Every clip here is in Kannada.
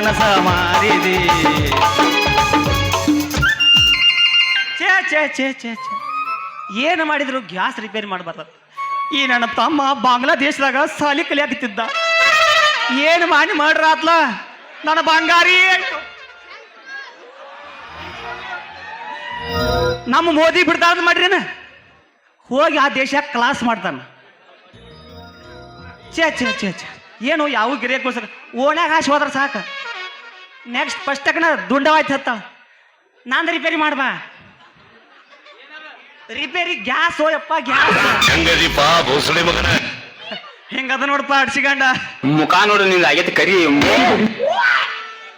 ಕನಸ ಮಾರಿದಿ. ಚೇ ಚೇ ಚೇ ಚೇ ಚೇ ಏನು ಮಾಡಿದ್ರು ಗ್ಯಾಸ್ ರಿಪೇರಿ ಮಾಡಬಾರ್ದು. ಈ ನನ್ನ ತಮ್ಮ ಬಾಂಗ್ಲಾದೇಶದಾಗ ಸಾಲಿ ಕಲಿಯಾಕತ್ತಿದ್ದ ಏನು ಮಾಡಿ ಮಾಡ್ರ ಆತ್ಲ ನನ್ನ ಬಂಗಾರಿ ನಮ್ಮ ಮೋದಿ ಬಿಡ್ತಾರ ಮಾಡ್ರೇನ? ಹೋಗಿ ಆ ದೇಶ ಕ್ಲಾಸ್ ಮಾಡ್ತಾನ ಚೇ ಚೇ ಚೇ ಚೇ ಏನು ಯಾವ ಗಿರಿಯಕ್ಕೋಸ್ಕರ ಓಣ್ಯಾಗ ಹಾಸಿ ಹೋದ್ರ ಸಾಕು. ನೆಕ್ಸ್ಟ್ ಫಸ್ಟಕ್ಕನ ದುಂಡವಾಯ್ತು ಹತ್ತ ನಾನು ರಿಪೇರಿ ಮಾಡ್ಬಾ ರಿಪೇರಿ ಗ್ಯಾಸ್ ಓಯಪ್ಪ ಗ್ಯಾಸ್ ಹೆಂಗದಿಪ್ಪ ಭೋಸಳೆ ಮಗನ? ಹೆಂಗದ ನೋಡಪ್ಪ ಅಡ್ಸಿಗಂಡ ಮುಖ ನೋಡು ನಿಂದ ಆಗೈತೆ ಕರಿ.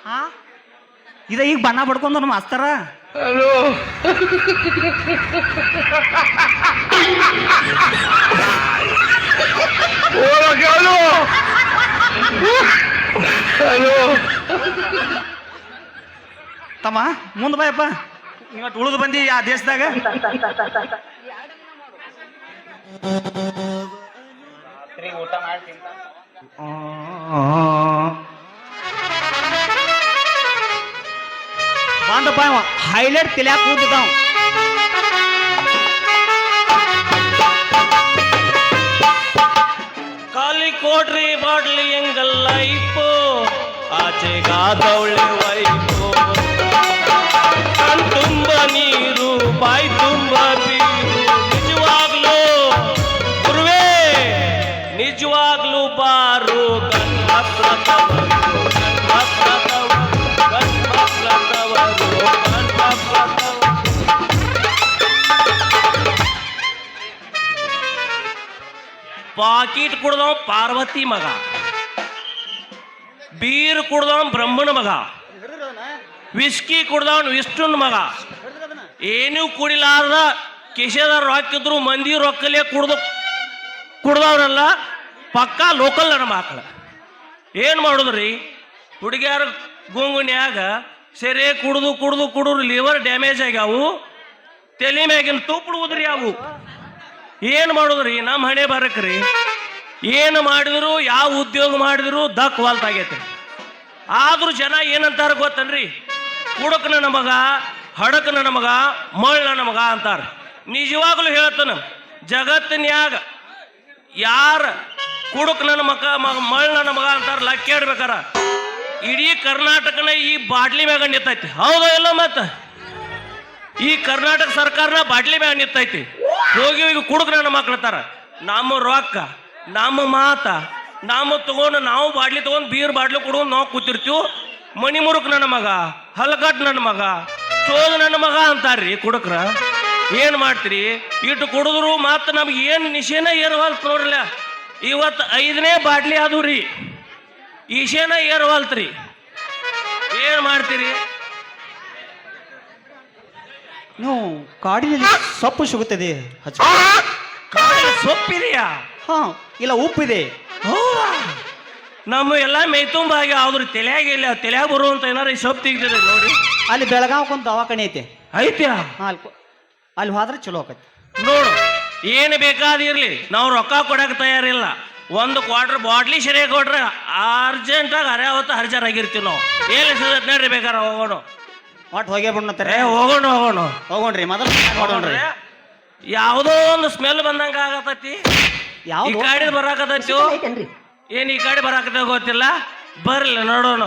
ಹಾ ಇದ ಈಗ ಬಣ್ಣ ಬಡ್ಕೊಂಡು ನಮ್ಮ ಮಾಸ್ತರ? ಹಲೋ. ಹಲೋ ಹಲೋ ತಮ್ಮ, ಮುಂದೆ ಬಾಯಪ್ಪ ಇವತ್ತು ಉಳಿದು ಬಂದಿ ಆ ದೇಶದಾಗ? ಬಂದಪ್ಪ ಇವ ಹೈಲೈಟ್ ತಿಳಿಯಾಕ ಕೂತಿದ್ದಾವ. ಖಾಲಿ ಕೊಡ್ರಿ ಬಾಡ್ಲಿ ಎಂಗಲ್ಲ ಇಪ್ಪು ಆಚೆಗಾದವಳೆ ವೈಪು ಕಣ್ ತುಂಬ ನೀರು, ಬಾಯಿ ತುಂಬ ಬೀರು. ನಿಜವಾಗ್ಲೂ, ಗುರುವೇ, ನಿಜವಾಗ್ಲೂ ಬಾರು ತವರು ಪಾಕಿಟ್ ಕುಡ್ದವ ಪಾರ್ವತಿ ಮಗ. ಬೀರ್ ಕುಡ್ದವನ್ ಬ್ರಹ್ಮನ ಮಗ. ವಿಸ್ಕಿ ಕುಡ್ದವನ್ ವಿಷ್ಣುನ್ ಮಗ. ಏನೂ ಕುಡಿಲಾರ್ದ ಕಿಶೆದಾರ ಹಾಕಿದ್ರು ಮಂದಿ ರೊಕ್ಕಲೇ ಕುಡ್ದು ಕುಡ್ದವ್ರಲ್ಲ, ಪಕ್ಕಾ ಲೋಕಲ್ ನಮ್ಮ ಮಕ್ಕಳ ಏನು ಮಾಡುದ್ರಿ? ಹುಡುಗಿಯರ ಗುಂಗುನ್ಯಾಗ ಸೆರೆ ಕುಡ್ದು ಕುಡ್ದು ಕುಡಿದ್ರು ಲಿವರ್ ಡ್ಯಾಮೇಜ್ ಆಗ್ಯಾವು, ತಲೆ ಮ್ಯಾಗಿನ ತುಪ್ಪುಡುವುದ್ರಿ ಅವು. ಏನು ಮಾಡೋದ್ರಿ? ನಮ್ಮ ಹಣೆ ಬರಕ್ರಿ ಏನು ಮಾಡಿದ್ರು, ಯಾವ ಉದ್ಯೋಗ ಮಾಡಿದ್ರು ದಕ್ ವಾಲ್ತಾಗೈತೆ ಆದ್ರೂ ಜನ ಏನಂತಾರ ಗೊತ್ತನ್ರಿ? ಕುಡಕನ ನಮಗ ಹಡಕನ ನಮಗ ಮಳ್ಳ ನಮಗ ಅಂತಾರ. ನಿಜವಾಗ್ಲೂ ಹೇಳ್ತಾನ ಜಗತ್ತಿನ್ಯಾಗ ಯಾರ ಕುಡುಕ್ ನನ್ನ ಮಗ ಮಗ ಮಳ್ ನನ್ನ ಮಗ ಅಂತಾರ ಲಕ್ಕಾಡ್ಬೇಕಾರ ಇಡೀ ಕರ್ನಾಟಕನ ಈ ಬಾಟ್ಲಿ ಮ್ಯಾಗ ನಿಂತೈತಿ. ಹೌದ ಇಲ್ಲ ಮತ್ತ? ಈ ಕರ್ನಾಟಕ ಸರ್ಕಾರನ ಬಾಟ್ಲಿ ಮ್ಯಾಗ ನಿಂತೈತಿ. ಹೋಗಿ ಕುಡುಕ್ ನನ್ನ ಮಕ್ಳತಾರ ನಮ್ಮ ರೊಕ್ಕ ನಮ್ಮ ಮಾತ ನಮ್ಮ ತಗೊಂಡು ನಾವು ಬಾಟ್ಲಿ ತಗೊಂಡು ಬೀರ್ ಬಾಟ್ಲಿ ಕುಡ್ಕೊಂಡು ನಾವು ಕೂತಿರ್ತೀವಿ. ಮಣಿ ಮುರುಕ್ ನನ್ನ ಮಗ ಹಲಗಟ್ ನನ್ನ ಮಗ ಚೋಲ್ ನನ್ನ ಮಗ ಅಂತಾರ್ರಿ ಕುಡಕ್ರ. ಏನು ಮಾಡ್ತೀರಿ? ಇಟ್ಟು ಕುಡಿದ್ರು ಮತ್ತು ನಮ್ಗೆ ಏನು ನಿಶೇನ ಏರ್ವಾಲ್ತು ನೋಡ್ರಲ್ಲ. ಇವತ್ತು ಐದನೇ ಬಾಟ್ಲಿ ಅದು ರೀ. ಈಶೇನ ಏರ್ವಾಲ್ತ್ರಿ ಏನು ಮಾಡ್ತೀರಿ? ನೀವು ಕಾಡಿನಲ್ಲಿ ಸೊಪ್ಪು ಸಿಗುತ್ತದೆ ಸೊಪ್ಪಿದೆಯಾ? ಹಾ ಇಲ್ಲ ಉಪ್ಪಿದೆ. ನಮ್ಮ ಎಲ್ಲ ಮೈತುಂಬ ಆಗಿ ಆದ್ರೂ ತಲೆಯಾಗ ಇಲ್ಲ ತಲೆಯಾಗ ಬರುವಂತ ಏನಾರ ಈ ಸೊಪ್ಪು ತೆಗ್ದಿದೆ ನೋಡಿ. ಅಲ್ಲಿ ಬೆಳಗಾವ್ಕೊಂದು ದವಾಖಾನೆ ಐತೆ. ಐತ್ಯಾ? ಹಾ ಅಲ್ಲಿ ಕೊ- ಅಲ್ಲಿ ಹೋದ್ರೆ ಚಲೋ ಆಕೈತಿ. ನೋಡು ಏನು ಬೇಕಾದಿರ್ಲಿ ನಾವು ರೊಕ್ಕ ಕೊಡಕ್ಕೆ ತಯಾರಿಲ್ಲ. ಒಂದು ಕ್ವಾರ್ಟರ್ ಬಾಟ್ಲಿ ಸರಿಯಾಗಿ ಕೊಟ್ರೆ ಅರ್ಜೆಂಟಾಗಿ ಅವತ್ತು ಹರ್ಜರ್ ಆಗಿರ್ತೀವಿ ನಾವು. ಏನು ಸಿಗತ್ತೆ ನೋಡ್ರಿ ಬೇಕಾರೆ ಹೋಗೋಣ. ಒಟ್ಟು ಹೋಗೇ ಬಿಡ್ನತ್ತಾರೆ ಏ ಹೋಗೋಣ ಹೋಗೋಣ. ಹೋಗೋಣ್ರಿ ಮೊದಲು ನೋಡೋಣ್ರಿ. ಯಾವುದೋ ಒಂದು ಸ್ಮೆಲ್ ಬಂದಂಗ ಆಗತೈತಿ ಈ ಯಾವ್ದು ಗಾಡಿ ಬರಾಕತೈತಿ ಏನ್ ಈ ಗಾಡಿ ಬರಾಕತ್ತ ಗೊತ್ತಿಲ್ಲ? ಬರ್ಲಿ ನೋಡೋಣ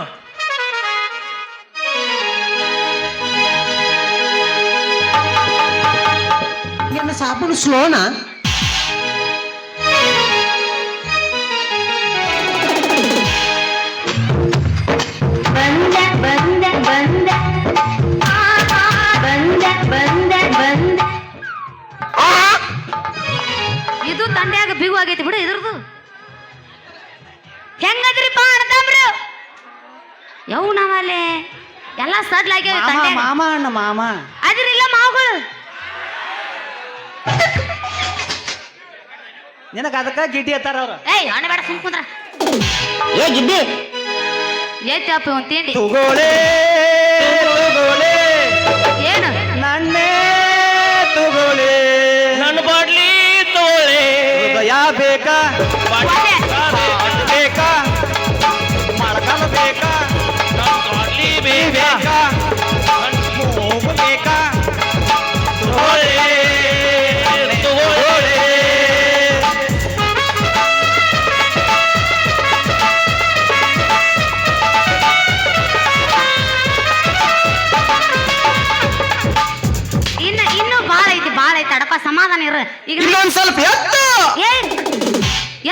ನಿನ್ನ ಸಾಬೂನು ಸ್ಲೋನಾ? ತಂಡ್ಯಾಗ ಬಿಗು ಆಗೈತಿ ಬಿಡು ಇದ್ರದು. ಹೆಂಗದ್ರಿಪ್ಪ ಅಣ್ತಮ್ರು ಯವು ನಾವಲ್ಲೇ? ಎಲ್ಲ ಸಡ್ಲ್ ಆಗ್ಯಾವ ಮಾಮ ತಂಡ್ಯಾಗ. ಮಾಮ ಅಣ್ಣ ಮಾಮ. ಅದ್ರಿಲ್ಲ ಮಾವುಗಳು. ನಿನಗ ಅದಕ್ಕ ಗಿಡ್ಡಿ ಅತ್ತಾರ ಅವ್ರು. ಏಯ್ ಅಣ್ಣ ಬೇಡ ಸುಮ್ ಕುಂದ್ರ. ಏ ಗಿಡ್ಡಿ. ಏತಪ್ಪ ಒಂದ್ ತಿಂಡಿ. ತುಗೋಳೆ ತುಗೋಳೆ. ಏನು? ನನ್ನೇ ತುಗೋಳೆ. ಯಾ ಬೇಕಾ ಬೇಕಾ ಮಳಕಲ ಬೇಕಾ ಬೇಕಾ ಇನ್ನೂ ಬಾಳ ಐತಿ ಬಾಳ ಐತಿ ಅಡಪ್ಪ ಸಮಾಧಾನ ಇರು ಈಗ ಇನ್ನೊಂದ್ ಸ್ವಲ್ಪ ಎತ್ತ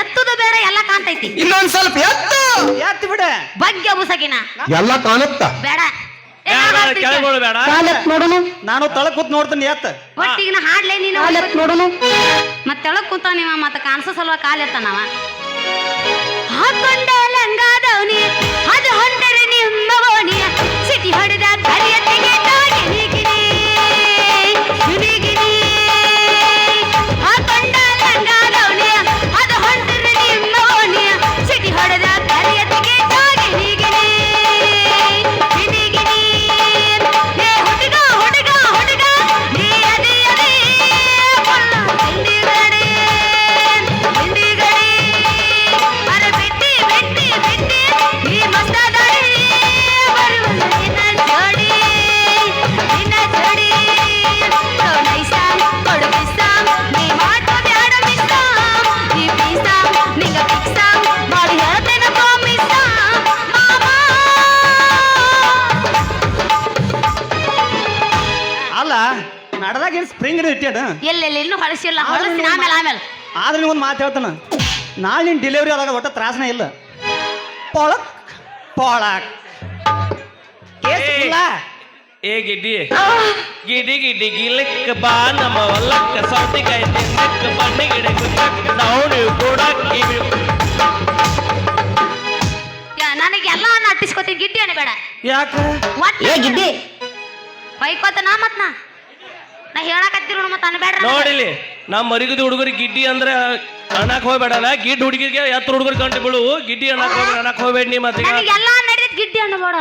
ಎತ್ತುದು ಬೇಡ ಎಲ್ಲ ಕಾಣ್ತೈತಿ. ಇನ್ನೊಂದ್ ಸ್ವಲ್ಪ ಎತ್ತು! ಎತ್ತು ಬಿಡ. ಬಗ್ಗೆ ಮುಸಕಿನ. ಎಲ್ಲ ಕಾಣುತ್ತ. ಬೇಡ. ಏ, ನಾ ಬೇಡ ಹಾಡ್ತೀನಿ ಕೆಳಗೋಳು ಬೇಡ. ಕಾಲತ್ ನೋಡೋನು. ನಾನು ತಳ ಕೂತ್ ನೋಡ್ತೀನಿ ಎತ್ತ. ಒಟ್ಟಿಗಿನ ಹಾಡ್ಲೆ ನಾ ನೀನು ಕಾಲತ್ ನೋಡೋನು. ಮತ್ತೆ ತೆಳಗ್ ಕುಂತ ನೀವ ಮತ್ತೆ ಕಾಣಿಸೋ ಸಲುವ ಕಾಲ್ ಎತ್ತನವ. ಹಾಕೊಂಡ ಲಂಗಾದವನಿ ಅದು ಹೊಂಟರೆ ನಿಮ್ಮ ಓಣಿ ಸಿಟಿ ಹೊಡೆದ ಧರಿಯ ಗಿನಿ ಏನು ಸ್ಪ್ರಿಂಗ್ ಇಟ್ಟಾಡ ಎಲ್ಲೆಲ್ಲಿ? ಇನ್ನೂ ಹೊಳಸಿಲ್ಲ ಹೊಳಸ್ತೀನಿ ಆಮೇಲೆ ಆಮೇಲೆ. ಆದ್ರೆ ನೀವು ಒಂದು ಮಾತು ಹೇಳ್ತಾನ. ನಾಳೆ ನಿನ್ನ ಡೆಲಿವರಿ ಆದಾಗ ಒಟ್ಟ ತ್ರಾಸನೇ ಇಲ್ಲ. ಪೊಳಕ್ ಪೊಳಕ್. ಕೇಸ್ ಏ. ಇಲ್ಲ. ಏ ಗಿಡ್ಡಿ. ಗಿಡಿ ಗಿಡಿ ಗಿಲಕ್ಕ ಬಾ. ನಮ್ಮ ಹೊಲಕ್ಕ ಸೌತಿಕಾಯಿ ತಿನ್ನಕ್ಕ ಬನ್ನಿ ಗಿಡ ಕುಕ್ಕಕ್ಕ ನಾವು ಕೂಡ ಕಿವಿ. ಯಾ- ನನಗೆ ಎಲ್ಲ ನಟಿಸ್ಕೊತೀನಿ ಗಿಡ್ಡಿ ಅನ್ಬೇಡ. ಯಾಕೆ? ಏ ಗಿಡ್ಡಿ. ಬೈಕೋತ ನಾ ಮತ್ ನಾ ನಾ ಮತ್ತೆ ಮತ್ ಅನ್ಬೇಡ್ರ ನೋಡಿಲಿ ನಮ್ಮ ಮರಿಗದ ಹುಡುಗರಿಗೆ ಗಿಡ್ಡಿ ಅಂದ್ರೆ ಅಣ್ಣಕ್ ಹೋಗ್ಬೇಡಲ್ಲ ಗಿಡ್ ಹುಡುಗಿಗೆ ಎತ್ತ ಹುಡುಗರು ಗಂಟೆ ಬೀಳು ಗಿಡ್ಡಿ ಅಣ್ಣಕ್ ಹೋಗ್ಬೇಡ ಅಣ್ಣಕ್ ಹೋಗ್ಬೇಡ ನೀ ಮತ್ತೆ ನನಗೆ ಎಲ್ಲ ನಡೀತ್ ಗಿಡ್ಡಿ ಅನ್ಬೇಡ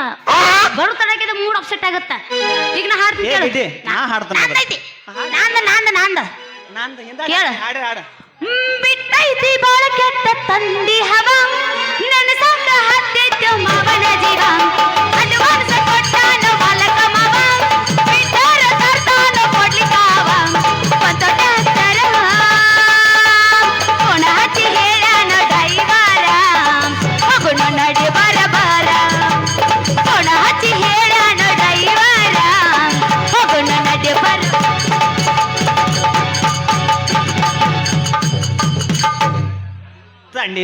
ಬರು ತಡಕಿದ ಮೂಡ್ ಅಪ್ಸೆಟ್ ಆಗತ್ತ ಈಗ ನಾ ಹಾಡ್ತೀನಿ ಏ ಕೇಳು. ಗಿಡ್ಡಿ, ನಾ ಹಾಡ್ತೀನಿ ಮೊದಲು. ನಂದೈತಿ. ನಂದ ನಂದ ನಂದ ನಂದು ಹಿಂದೆ ಕೇಳು. ಹಾಡು ಹಾಡು ಹ್ಮ್, ಬಿಟ್ಟೈತಿ ಬಾಳ ಕೆಟ್ಟ ತಂದಿ ಹವ ನನ್ನ ಸಂಗ ಹತ್ತೈತಿ ಮಾವನ ಜೀವ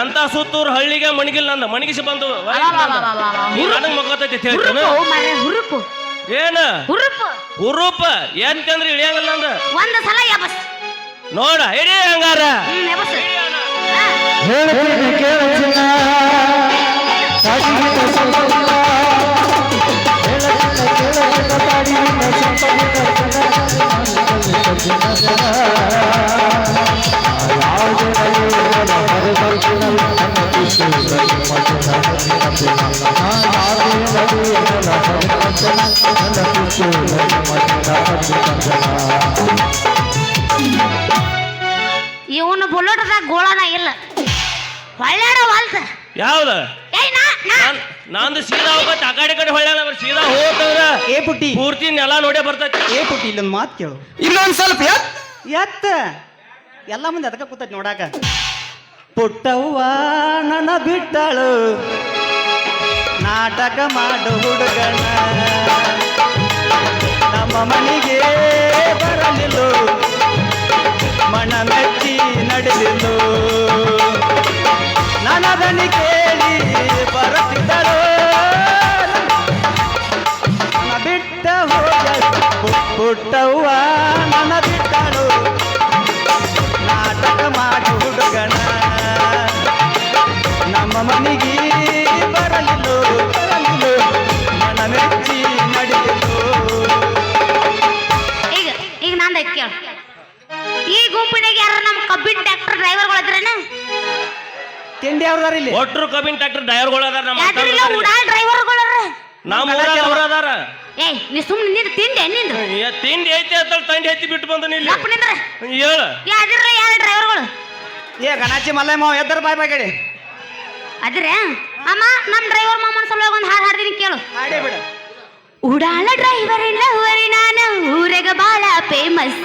ಎಂತ ಸುತ್ತೂರು ಹಳ್ಳಿಗೆ ಮಣಗಿಲ್ಲ ಅಂದ ಮಣಗಿಸಿ ಬಂದು. ನನಗ್ ಮಕ್ಕತೈತಿ ಹೇಳ್ತಾನ. ಹುರುಪು ಏನ? ಹುರುಪು. ಹುರುಪ? ಎಂತಂದ್ರೆ ಇಳಿಯಂಗಿಲ್ಲ ಅಂದ ಒಂದ್ ಸಲ ಯಬಸ್ ನೋಡ ಇಡಿ ಹಂಗಾರ. ಹೇಳ್ತೀನಿ ಕೇಳಿನ ಸಾಗಿನ ಸಂಪದಿಲ್ಲ ಇವನು ಬುಲ್ಲೋಟದಾಗ ಗೋಳನ ಇಲ್ಲ. ಹೊಳ್ಳಾಡ ವಾಲ್ತ ಯಾವ್ದ? ನಂದು ಸೀದಾ ಹೋಗತ್ತೆ ಆ ಕಡೆ ಕಡೆ ಬರ್ ಸೀದಾ ಹೋಗ್ತಂದ್ರ? ಏ ಪುಟ್ಟಿ. ಪೂರ್ತಿ ನೆಲ ನೋಡೇ ಬರ್ತೈತಿ. ಏ ಪುಟ್ಟಿ ಇಲ್ಲೊಂದು ಮಾತು ಕೇಳು. ಇನ್ನೊಂದ್ ಸ್ವಲ್ಪ ಎತ್ತು ಎತ್ತ. ಎಲ್ಲ ಮುಂದೆ ಅದಕ್ಕೆ ಕೂತೈತಿ ನೋಡಾಕ. ಪುಟ್ಟವ್ವ ನನ್ನ ಬಿಟ್ಟಳು. ನಾಟಕ ಮಾಡು ಹುಡುಗನ. ನಮ್ಮ ಮನೆಗೆ ಬರಲಿಲ್ಲ. ಮನ ಮೆಚ್ಚಿ ನಡೆದಿಲ್ಲ. ನನದನಿ ಕೇಳಿ ಬರುತ್ತಿದ್ದಳು ನನ್ನ ಬಿಟ್ಟ ಹೋಗ ಪುಟ್ಟವ್ವ. ಈ ಗುಂಪಿನಾಗ ಯಾರ ನಮ್ಮ ಕಬ್ಬಿನ ಟ್ರ್ಯಾಕ್ಟರ್ ಡ್ರೈವರ್ಗಳು ಇದ್ರೇನ ತಿಂಡಿ ಅವ್ರದಾರ ಇಲ್ಲಿ? ಒಟ್ರು ಕಬ್ಬಿನ ಟ್ರ್ಯಾಕ್ಟರ್ ಡ್ರೈವರ್ಗಳು ಅದಾರ ನಮ್ಮ ಅಕ್ಕಂದಿರಿಗೆ. ಉಡಾಳ್ ಡ್ರೈವರ್ಗಳು ನಮ್ಮ ಊರಾಗ ಅವ್ರ ಅದಾರ. ಏ ನೀ ಸುಮ್ಮನೆ ನಿಂದು ತಿಂಡೆ ನಿಂದು? ಏ, ತಿಂಡಿ ಐತಿ ಅಂತ ತಂಡಿ ಐತಿ ಬಿಟ್ಟು ಬಂದನಿ ಇಲ್ಲಿ ಗಪ್ಪ ನಿಂದ್ರ. ಹೇಳ. ಯಾವ್ದಿರ ಯಾರು ಡ್ರೈವರ್ಗಳು ಏ ಗಣಾಚಿ ಮಲ್ಲಯ್ಯ ಮಾವ ಎದ್ದರ ಬಾಯ್ ಬಾಯ್ ಅದ್ರೆ? ಅಮ್ಮ ನಮ್ಮ ಡ್ರೈವರ್ ಮಾಮನ ಸಲುವಾಗಿ ಒಂದು ಹಾಡು ಹಾಡ್ತೀನಿ ಕೇಳು. ಹಾಡೇ ಬಿಡು. ಉಡಾಳ ಡ್ರೈವರ್ ಲವರಿ ನಾನು ಊರಗ ಬಾಳ ಫೇಮಸ್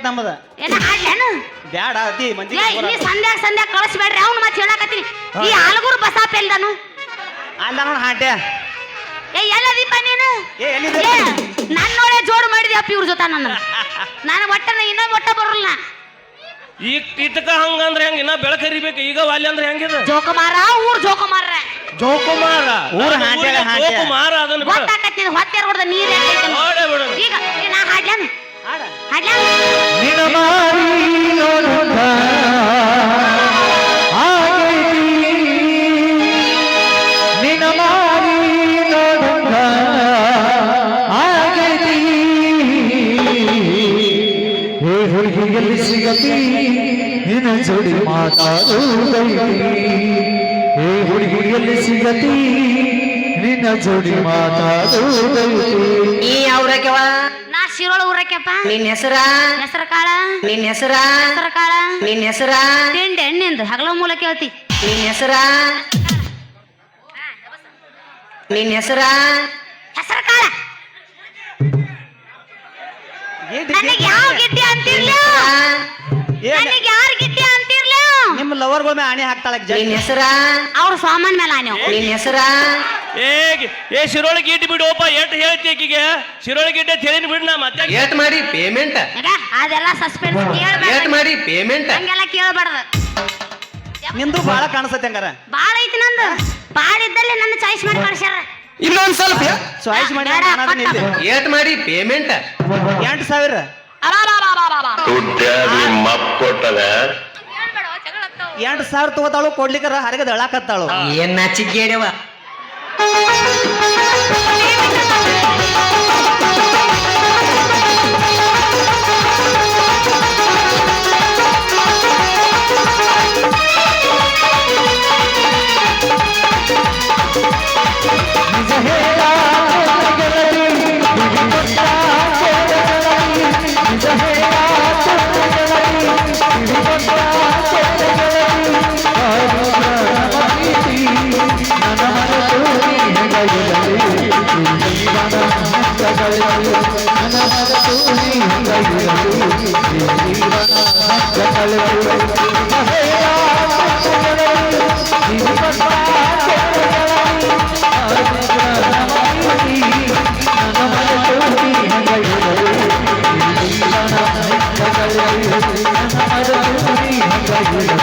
ಆಟ್ ನಮ್ಮದ? ಏನ ಹಾಡ್ಲೇನು ಬ್ಯಾಡ ಅತಿ ಮಂದಿ ಏ ನೀ ಸಂಧ್ಯಾ ಸಂಧ್ಯಾಗ ಕಳಿಸ್ಬೇಡ್ರಿ ಅವ್ನು ಮತ್ತೆ ಹೇಳಕತ್ತೀನಿ. ಈ ಆಲಗೂರು ಬಸಾಪ್ ಎಲ್ದಾನು? ಅಲ್ಲ ನೋಡ್ ಹಾಡ್ಯ. ಏ ಎಲ್ಲದೀಪ ನೀನು? ಏ ಎಲ್ಲಿದೆ ಏ ನನ್ನೋಳೆ ಜೋಡು ಮಾಡಿದ್ಯಪ್ಪ ಇವ್ರ ಜೊತೆ ನನ್ನ ನಾನು ಒಟ್ಟನ ಇನ್ನೊಂದು ಒಟ್ಟ ಬರಲ್ಲ. ಈಗ ಇಟ್ಕ ಹಂಗಂದ್ರೆ ಹೆಂಗ? ಇನ್ನ ಬೆಳಕರಿಬೇಕು ಈಗ ವಾಲಿ ಅಂದ್ರೆ ಹೆಂಗಿದ? ಜೋಕುಮಾರ ಊರ್ ಜೋಕುಮಾರ ಜೋಕುಮಾರ. ಊರ್ ಅದು ಹಾಡ್ಯಾಗ ಊರಿಗೆ ಹಾಡ್ಯ. ಜೋಕುಮಾರ ಅದನ್ನ ಬಿಡು. ಗೊತ್ತಾಕತ್ತಿ ಹೊಟ್ಟೆ ಹೊಡೆದ ನೀರ್ ಈಗ ಏ, ನಾ ಹಾಡ್ಲಾನ? ಹುಡುಗಿಯಲ್ಲಿ ಸಿಗತಿ ನಿನ್ನ ಜೋಡಿ ಮಾತಾಡುತ್ತೈತಿ ಹೇ ಹುಡುಗಿಯಲ್ಲಿ ಸಿಗತಿ ನಿನ್ನ ಜೋಡಿ ಮಾತಾಡುತ್ತೈತಿ ನೀ ಊರಕ್ಕೆಪ್ಪ ನಿನ್ ಹೆಸರ? ಹೆಸರ ಕಾಳ. ನಿನ್ ಹೆಸರ? ಹೆಸರ ಕಾಳ. ನಿನ್ ಹೆಸರ? ತಿಂಡಿ ಎಣ್ಣಿಂದು ಹಗಲ ಮೂಲ ಕೇಳ್ತಿ. ನಿನ್ ಹೆಸರ? ನಿನ್ ಹೆಸರ? ಹೆಸರ ಕಾಳ. ನನಗೆ ಯಾವ ಗಿಡ್ಡಿ ಅಂತಿರ್ಲಿ ನನಗೆ ಯಾರು ಗಿಡ್ಡಿ ನಿಮ್ಮ ಲವರ್ ಗೋಮೆ ಆಣೆ ಹಾಕ್ತಾಳ ನಿನ್ ಹೆಸರ? ಅವ್ರ ಸಾಮಾನ್ ಮೇಲೆ ನೀವು ನಿನ್ ಹೆಸರ? ಏ ಏ ಶಿರೋಳಿ ಗೀಟ್ ಬಿಡು ಅಪ್ಪ ಎಟ್ ಹೇಳ್ತಿ ಆಕಿಗೆ. ಶಿರೋಳಿ ಗೀಟ್ ಹೇಳಿನ ಬಿಡ್ ನಾ ಮತ್ತೆ ಏಟ್ ಮಾಡಿ ಪೇಮೆಂಟ್ ಅದೆಲ್ಲ ಸಸ್ಪೆನ್ಸ್ ಏಟ್ ಕೇಳಬೇಡ ಮಾಡಿ ಪೇಮೆಂಟ್ ಹಂಗೆಲ್ಲ ಕೇಳಬಾರ್ದು. ನಿಂದು ಬಾಳ ಕಾಣಿಸುತ್ತೆ ಹಂಗಾರ. ಬಾಳ ಐತಿ ನಂದು. ಬಾಳ ಇದ್ದಲ್ಲಿ ನನ್ನ ಚಾಯ್ಸ್ ಮಾಡಿ ಕಳ್ಸ್ಯಾರ ಇನ್ನೊಂದ್ ಸ್ವಲ್ಪ ಚಾಯ್ಸ್ ಮಾಡಿ ಬೇಡ, ಅನ್ನೋದನ್ನ ಇಲ್ಲಿ. ಏಟ್ ಮಾಡಿ ಪೇಮೆಂಟ್ ಎಂಟು ಸಾವಿರ. ಅಬಾಬಾಬಾಬಾಬಾ. ದುಡ್ಡಾದಿ ಮಪ್ ಕೊಟ್ಟದ ಹೇಳ್ಬೇಡ, ಜಗಳ ಹತ್ತಾವು. ಎಂಟು ಸಾವಿರ ತಗೋತಾಳು ಕೊಡ್ಲಿಕ್ಕರ ಹರಗದ ಹೇಳಾಕತ್ತಾಳು ಏನ್ ನಾಚಿಗೇಡವ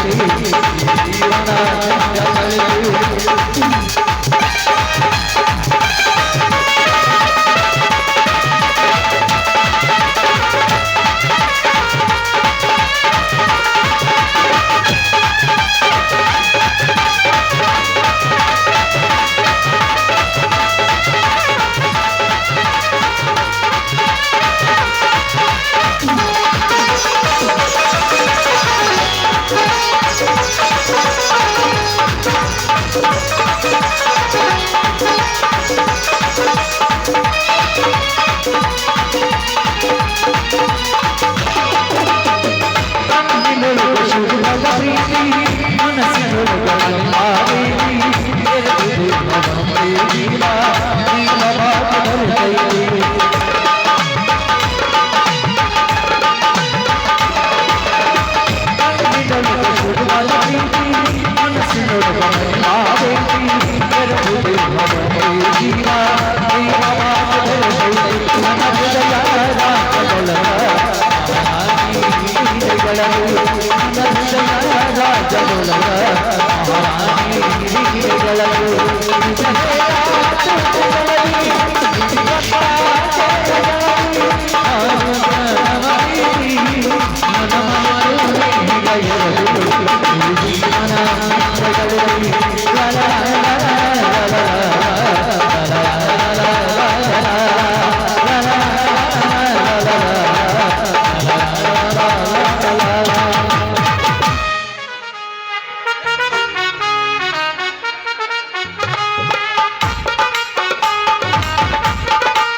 有意思